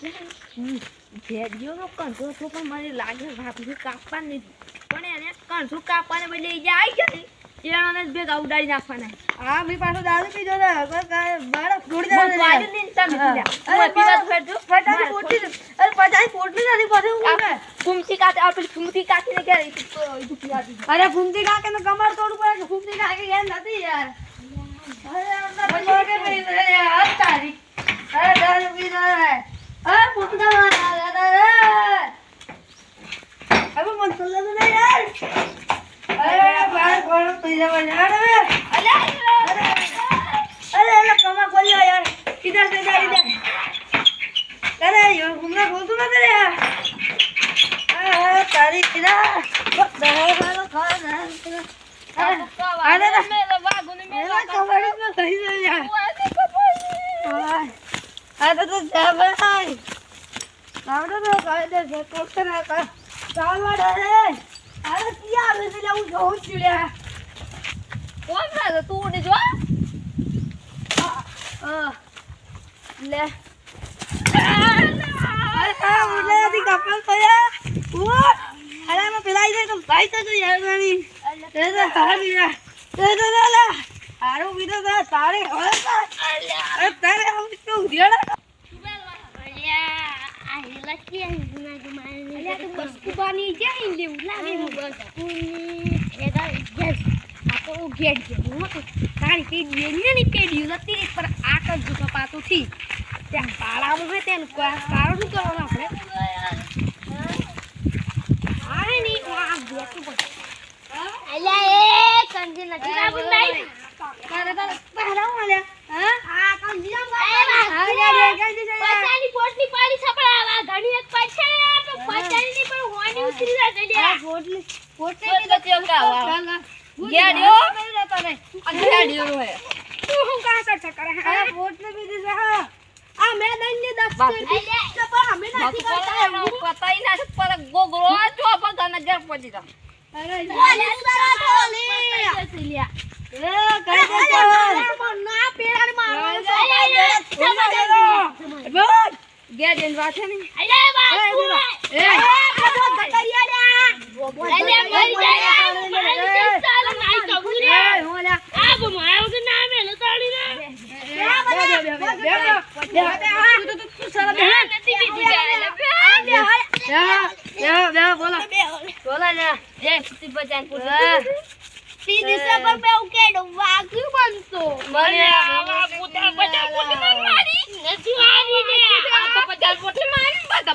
લાગે ભેડિયોનો કંઠો પણ મને લાગે ભાભી કાપવાની પણ એને કંઠો કાપવાને બદલે એ આવી ગયા એનાને જ ભેગા ઉડાડી નાખવાના આ મેં પાછો દારૂ પીધો હતો બાળક ફોડી દેવા બાજુ ની તમે ફટાફટ ફોડી અરે પચાસ ફોડી નથી પછી હું ફૂમતી કાતે આ પેલી ફૂમતી કાતે ને ગયા અરે ફૂમતી કાકે ને કમર તોડવું પડે ફૂમતી કાકે ગયા નથી યાર. અરે તારી. અરે દારૂ પીધો અરે મેલા વાગુને મેલા ખબર જ નથી યાર. કાઢો તો સાહેબ કાઢો તો કાઢો છે કોકર કા ચાલવા ડરે અરે કી આવે છે લે હું જોઉં છું લે કોણ કાઢો તું ને જો. લે. તારે હવે તારે હું શું બસકુબાની જાય લેવું લાગે બસકુની તો જેવું હતું કારણ કે બેનની પેઢી હતી પણ આ કરજો કપાતું થી ત્યાં પાળામાં હોય તેનું કાળો શું કરવાનું આપણે હા નહીં આ બેઠું પડે ગેડ્યો આ ગેડ્યો હે તું હું કાં સર ચક્કર હે ને અરે યાર કોલી લે કઈ દે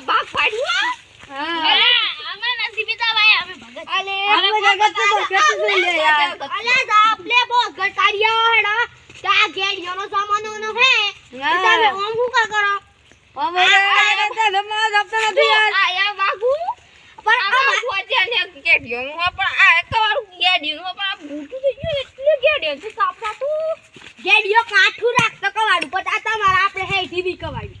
ભાગ પાડ્યું અરે નો સામાન નો હે. તમે ઓમ આ ગેડિયો પણ આ એક ગેડિયો પણ આ કાઠું રાખતો કવાડું પણ આ તમારા આપણે હે ટીવી કવાડું.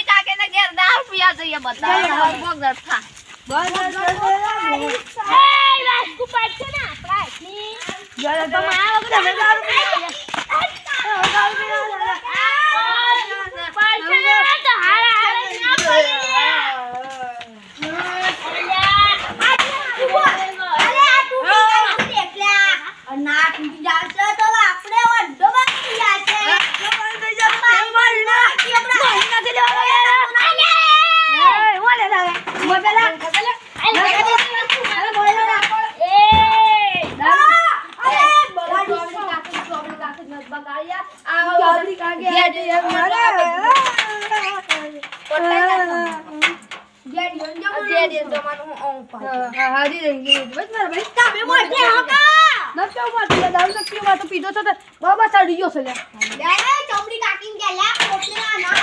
રૂપિયા જોઈએ બતાવો ભોગ દરફા બસ બસ બસ તમારું હું આવું પાછું. હા, હારી રહી ગઈ. બસ મારા ભાઈ. તમે મોઢે હકા થઈ ગયા. દારૂ નક્કી ઊભા તો પીધો તો બાબા ચડી ગયો છે લે. લે ચોપડી કાકીને કે લે કોટલા ના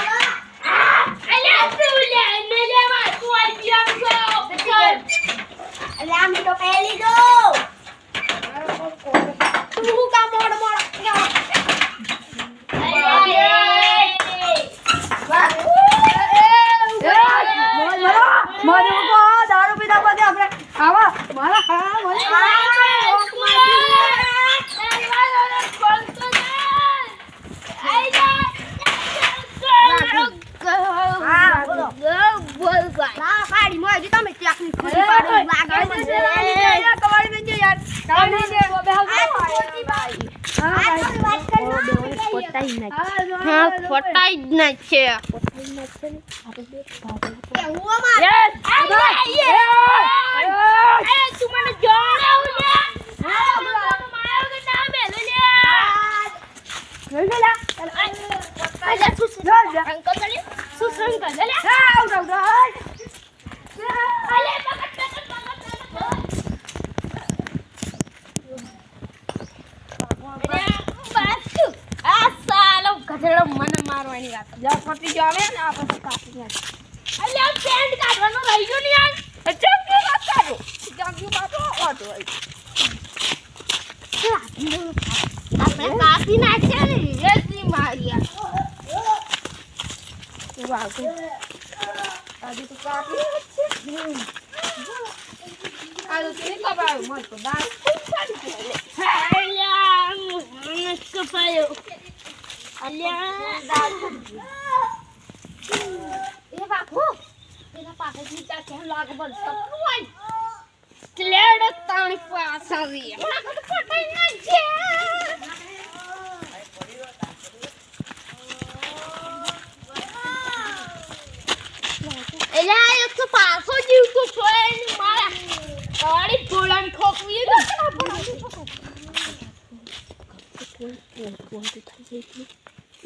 અલ્યા તું લે ને લે માં તું આઈ પિયા છો અલ્યા આમ તો પહેલી દો તું હું કા મોડ મોડ એ, મોજ મારો. મોજ મૂકો. દારૂ પીધા પછી આપણે આવા મારા હા મને હા બોલો બોલ ભાઈ ના પાડી મોય તમે ચાકની ખોટી પાડી લાગે મને કવાડી નહીં જાય યાર કવાડી નહીં જાય. બે હાલ આ ખોટી ભાઈ આ તો વાત કરી ખોટાઈ ના હા ખોટાઈ જ ના છે હું અમાર એ તું મને જોડાવ લે હા મારો કે ના બેલો લે લઈ લે લા. અલ્યા તું જા, જા. અંકલ ચલી શું સંકલ લે હા, આવ, આવ, આવ. અલે પકડ પકડ પકડ પકડ અરે બાસુ આ સાલો ગધેડો મને મારવાની વાત જ્યાં પતી જો આવે ને આ પછી. કાપી નાખે અલે આ પેન્ટ કાઢવાનો રહી ગયો ને યાર જંગી વાત કરો જંગી વાત ઓટો અલ્યા એ બાપુ એના પાસેથી ત્યાં બસ સપનું તો એક તો ગાડી ગોળાની ઠોકવી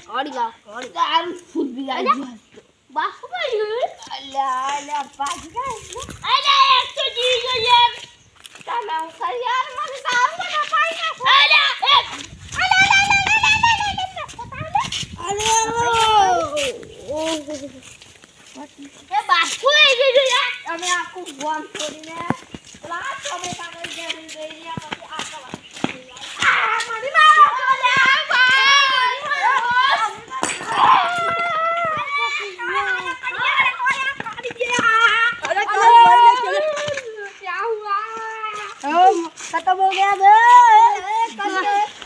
આ સાલ કોડી ગા કોડી દારૂ ફૂલ બી ગઈ બાપુ ભાઈ અલ્યા અલ્યા પાછી કાંઈ. અલે એક તો જીજો યાર. તને કર યાર મને ના પાઈ ના એક. યાર. અમે આખું ગોમ છોડીને લાસ્ટ અમે ઘેર જઈ રહ્યા પછી આ કરવા. આ મને મારો અલે અરે કાલ મરીને ચલે. खत्म हो गया बे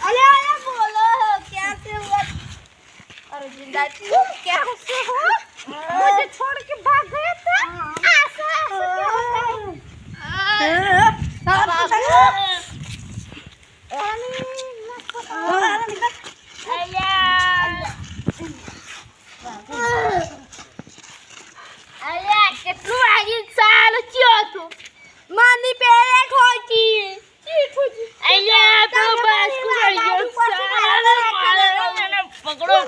अरे अरे बोलो क्या से हुआ और जिंदा तुम क्या से हो मुझे छोड़ के भाग गए थे ऐसा ऐसा क्या होता है